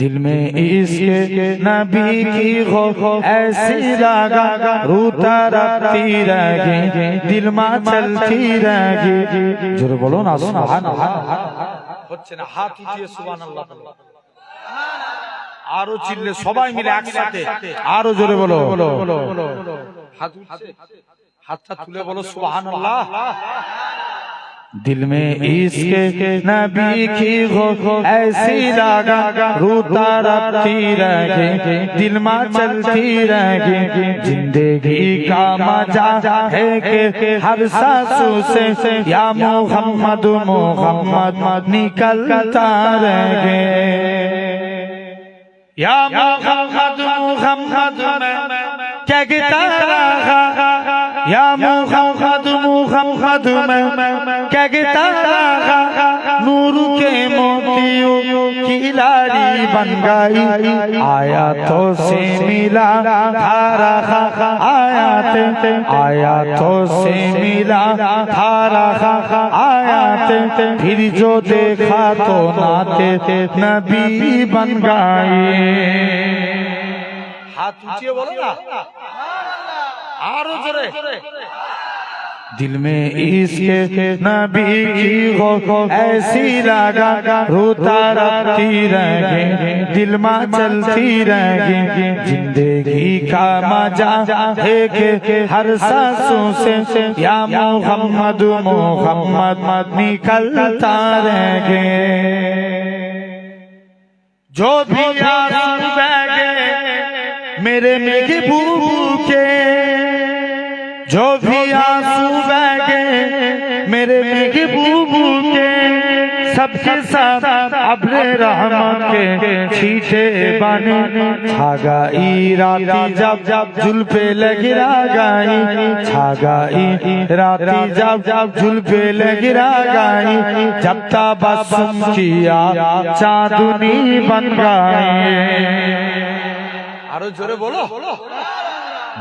دل میں اس کے نبی کی ہو ایسی لگا روتا رکھتی رہے دل ماں چلتی رہے جر بولو نا سبحان اللہ হচ্ছে না হাত উঠিয়ে সুবহান আল্লাহ বলো আরও চিল্লে সবাই মিলে একসাথে আরও জোরে বলো হাত উঠছে হাতটা তুলে বলো সুবহান আল্লাহ دل میں عشق نبی کی ہو ایسی لگا روتا رکھتی رہے دل ماں چلتی رہے زندگی کا مزہ ہے کہ ہر ساسو سے یا محمد محمد نکلتا رہے یا محمد محمد کہتا رہا یا محمد خد میں کہتا آغا نور کے موتیوں کی لاری بن گئی آیا تو سے ملا تھارا آیا تے آیا تو سے ملا تھارا آیا تے پھر جو دیکھا تو ناتے نبی بن گئی ہاتھ اونچے بولو نا آرو جرے دل میں عشق نبی کی ہو ایسی لگا روتا رکھتی رہے دل ماں چلتی رہے زندگی کا مزہ ہے کہ ہر سانسوں سے یا محمد محمد نکلتا رہے جو بھی آنسو بہ گئے میرے محبوب کے جو بھی آنسو بہے میرے محبوب کے، سب کے ساتھ عبر رحمان کے چھیٹے بانے۔ چھاگائی راتی جب جب جل پہ لگی را گائی۔ چھاگائی راتی جب جب جل پہ لگی را گائی۔ جب تا بس کیا چاندنی بن گائی۔ آرو جورے بولو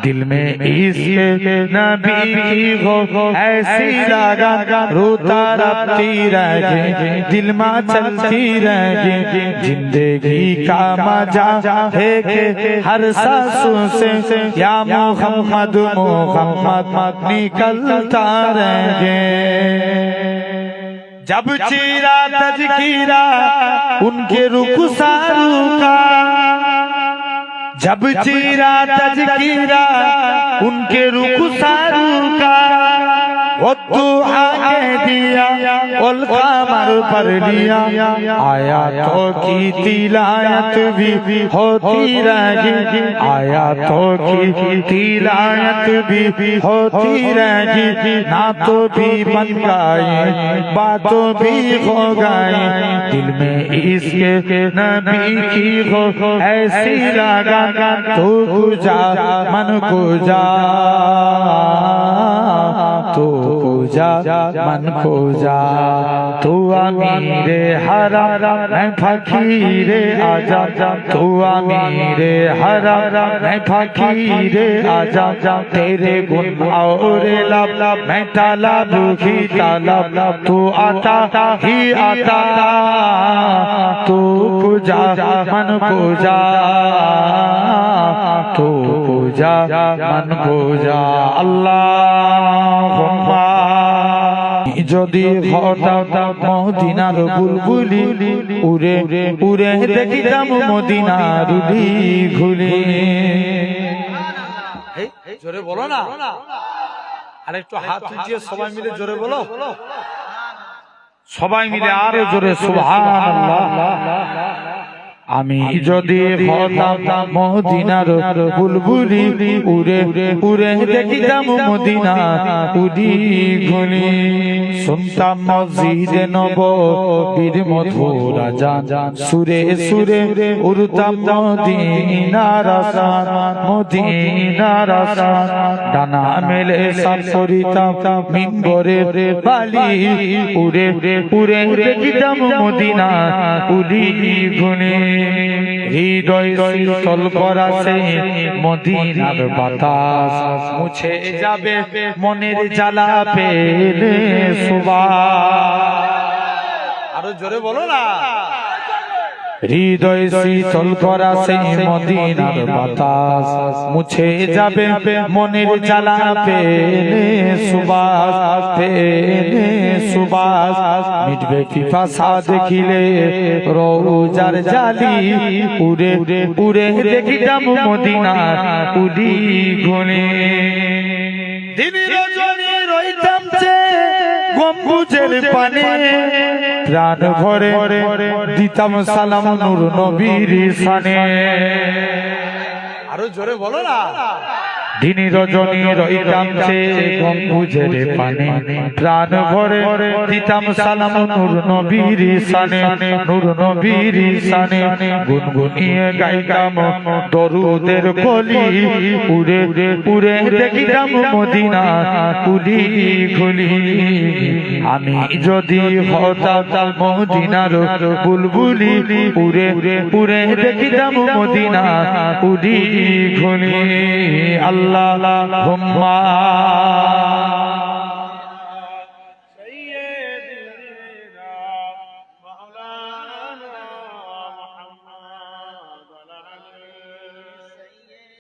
دل میں عشق نبی کی ہو ایسی لگا روتا رکھتی رہے دل ماں چلتی رہے زندگی کا مزہ ہے کہ ہر ساسوں سے یا محمد محمد نکلتا رہے جب چیرا تذکیرہ ان کے رخساروں کا جب چیرا تذکیرہ ان کے رخساروں کا وہ دعا کہہ دیا والقمر پر لیا۔ آیاتوں کی تلایت بھی ہوتی رہی۔ آیاتوں کی تلایت بھی ہوتی رہی۔ نعتوں بھی بن گئی باتوں بھی ہو گئی دل میں عشق نبی کی ہو، ایسی لگا۔ تو جا من کو پوجا من کو جا تو امیر حرم، میں فقیر آجا تو امیر حرم، میں فقیر آجا تیرے گن اور لب لب میں طلب ہی طلب تو آتا ہی آتا، تو پوجا من کو جا تو پوجا من کو جا اللہ যদি হঠাৎ মদিনার বুলবুলি উরে উরে দেখিতাম মদিনার ঘুলি জোরে বলো না। আর একটু হাত উঠিয়ে সবাই মিলে জোরে বলো। সবাই মিলে আরও জোরে সুবহানাল্লাহ। আমি যদি হতাম মদিনার বুলবুলি উড়ে উড়ে দেখিতাম মদিনা উদি গুলি শুনতাম মসজিদে নব বীর মধুরা সুরে সুরে উড়তাম মদিনার আসান মদিনার আসান। ডানা মেলে সাফরিতাম মিম্বরে বালি উড়ে উড়ে দেখিতাম মদিনা গুলি হৃদয় শীতল করাছে মদিনার বাতাস। মুছে যাবে মনের জ্বালা পেলে আরও জোরে বলো না। হৃদয় শীতল করা সেই মদিনার বাতাস। মুছে যাবে মনের জ্বালা পেলে সুবাস। মিটবে পিপাসা দেখিলে, রোজার জালি মদিনা ঘুনে দিন রজনী রইতাম যে গম্বুজের পানে, প্রাণ ভরে দিতাম সালাম নূর নবীর সানে আরও জোরে বলো না। দিন রজনী রইতাম সে গম্বুজের পানে। প্রাণ ভরে দিতাম সালাম নূর নবীর সানে, নূর নবীর সানে। গুনগুনিয়ে গাইতাম দরুদের কলি, উড়ে উড়ে দেখিতাম মদিনা কুলি খুলি। আমি যদি হতাম মদিনার বুলবুলি, উড়ে উড়ে দেখিতাম মদিনা কুলি খুলি। আল্লাহ হুম্মা।